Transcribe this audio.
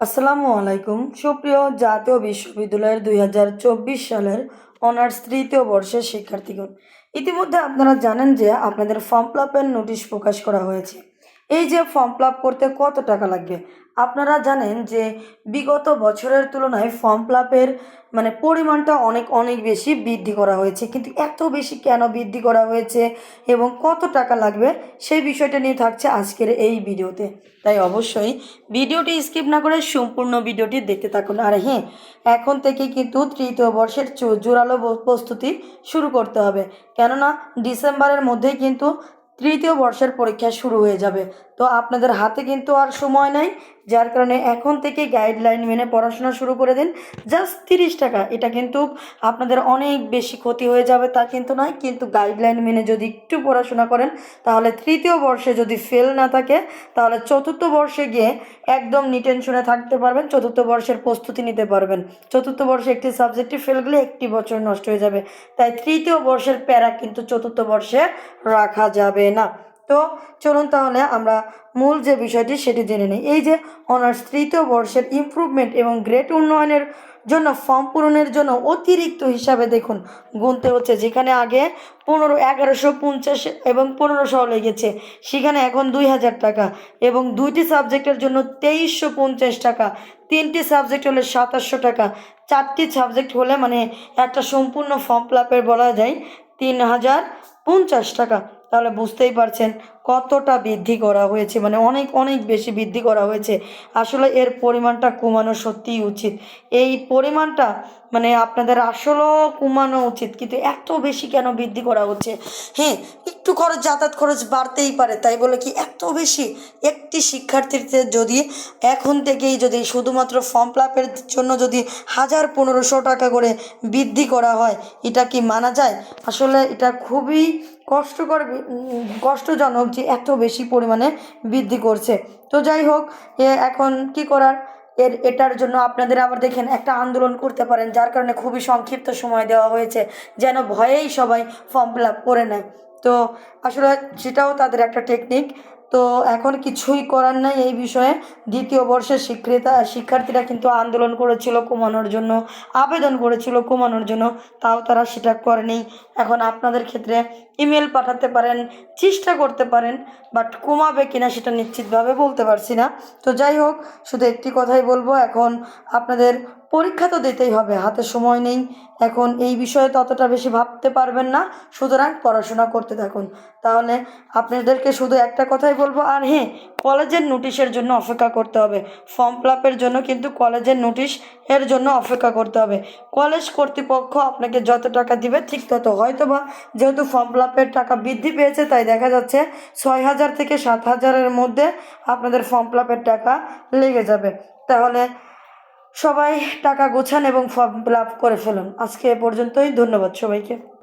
আসসালামু আলাইকুম। সুপ্রিয় জাতীয় বিশ্ববিদ্যালয়ের দুই হাজার চব্বিশ সালের অনার্স তৃতীয় বর্ষের শিক্ষার্থীগণ, ইতিমধ্যে আপনারা জানেন যে আপনাদের ফর্ম ফিল আপের নোটিশ প্রকাশ করা হয়েছে। এই যে ফর্ম ফিল করতে কত টাকা লাগবে? আপনারা জানেন যে বিগত বছরের তুলনায় ফর্ম ফিল মানে পরিমাণটা অনেক অনেক বেশি বৃদ্ধি করা হয়েছে। কিন্তু এত বেশি কেন বৃদ্ধি করা হয়েছে এবং কত টাকা লাগবে সেই বিষয়টা নিয়ে থাকছে আজকের এই ভিডিওতে। তাই অবশ্যই ভিডিওটি স্কিপ না করে সম্পূর্ণ ভিডিওটি দেখতে থাকুন। আর হ্যাঁ এখন থেকে কিন্তু তৃতীয় বর্ষের জোরালো প্রস্তুতি শুরু করতে হবে। কেননা ডিসেম্বরের মধ্যেই কিন্তু তৃতীয় বর্ষের পরীক্ষা শুরু হয়ে যাবে। তো আপনাদের হাতে কিন্তু আর সময় নাই, যার কারণে এখন থেকে গাইডলাইন মেনে পড়াশোনা শুরু করে দিন। জাস্ট তিরিশ টাকা, এটা কিন্তু আপনাদের অনেক বেশি ক্ষতি হয়ে যাবে তা কিন্তু নয়, কিন্তু গাইডলাইন মেনে যদি একটু পড়াশোনা করেন, তাহলে তৃতীয় বর্ষে যদি ফেল না থাকে, তাহলে চতুর্থ বর্ষে গিয়ে একদম নিটেনশনে থাকতে পারবেন, চতুর্থ বর্ষের প্রস্তুতি নিতে পারবেন। চতুর্থ বর্ষে একটি সাবজেক্টে ফেল গেলে একটি বছর নষ্ট হয়ে যাবে। তাই তৃতীয় বর্ষের প্যারা কিন্তু চতুর্থ বর্ষে রাখা যাবে না। তো চলুন তাহলে আমরা মূল যে বিষয়টি সেটি জেনে নিই। এই যে অনার্স তৃতীয় বর্ষের ইমপ্রুভমেন্ট এবং গ্রেড উন্নয়নের জন্য ফর্ম পূরণের জন্য অতিরিক্ত হিসাবে দেখুন, গুনতে হচ্ছে। যেখানে আগে পনেরো, এগারোশো পঞ্চাশ এবং পনেরোশো লেগেছে, সেখানে এখন দুই হাজার টাকা এবং দুইটি সাবজেক্টের জন্য তেইশশো পঞ্চাশ টাকা, তিনটি সাবজেক্ট হলে সাতাশশো টাকা, চারটি সাবজেক্ট হলে মানে একটা সম্পূর্ণ ফর্ম ফিল বলা যায় তিন হাজার পঞ্চাশ টাকা। তাহলে বুঝতেই পারছেন কতটা বৃদ্ধি করা হয়েছে মানে অনেক অনেক বেশি বৃদ্ধি করা হয়েছে। আসলে এর পরিমাণটা কমানো সত্যিই উচিত। এই পরিমাণটা মানে আপনাদের আসলেও কমানো উচিত, কিন্তু এত বেশি কেন বৃদ্ধি করা হচ্ছে? হ্যাঁ একটু খরচ, যাতায়াত খরচ বাড়তেই পারে। তাই বলে কি এত বেশি? একটি শিক্ষার্থীদের যদি এখন থেকেই যদি শুধুমাত্র ফর্ম ফিল আপের জন্য যদি হাজার পনেরোশো টাকা করে বৃদ্ধি করা হয়, এটা কি মানা যায়? আসলে এটা খুবই কষ্টকর, কষ্টজনক যে এত বেশি পরিমাণে বৃদ্ধি করছে। তো যাই হোক এখন কি করার? এর, এটার জন্য আপনাদের আবার দেখেন একটা আন্দোলন করতে পারেন, যার কারণে খুবই সংক্ষিপ্ত সময় দেওয়া হয়েছে, যেন ভয়েই সবাই ফর্ম ফিল আপ করে নেয়। তো আসলে সেটাও তাদের একটা টেকনিক তো এখন কিছুই করার নাই এই বিষয়ে। দ্বিতীয় বর্ষের শিক্ষিতা, শিক্ষার্থীরা কিন্তু আন্দোলন করেছিল কমানোর জন্য, আবেদন করেছিল কমানোর জন্য। তাও তারা সেটা করেনি। এখন আপনাদের ক্ষেত্রে ইমেল পাঠাতে পারেন, চেষ্টা করতে পারেন বাট কমাবে কিনা সেটা নিশ্চিতভাবে বলতে পারছি না। তো যাই হোক, শুধু একটি কথাই বলব। এখন আপনাদের পরীক্ষা তো দিতেই হবে, হাতে সময় নেই। এখন এই বিষয়ে ততটা বেশি ভাবতে পারবেন না। সুতরাং পড়াশোনা করতে থাকুন। তাহলে আপনাদেরকে শুধু একটা কথাই বলব, আর হ্যাঁ কলেজের নোটিশের জন্য অপেক্ষা করতে হবে। ফর্ম ফিল জন্য কিন্তু কলেজের নোটিশ এর জন্য অপেক্ষা করতে হবে। কলেজ কর্তৃপক্ষ আপনাকে যত টাকা দিবে ঠিক তত। হয়তো বা যেহেতু ফর্ম ফিল টাকা বৃদ্ধি পেয়েছে, তাই দেখা যাচ্ছে ছয় হাজার থেকে সাত হাজারের মধ্যে আপনাদের ফর্ম ফিল টাকা লেগে যাবে। তাহলে সবাই টাকা গোছান এবং ফর্ম ফিল করে ফেলুন। আজকে এ পর্যন্তই ধন্যবাদ সবাইকে।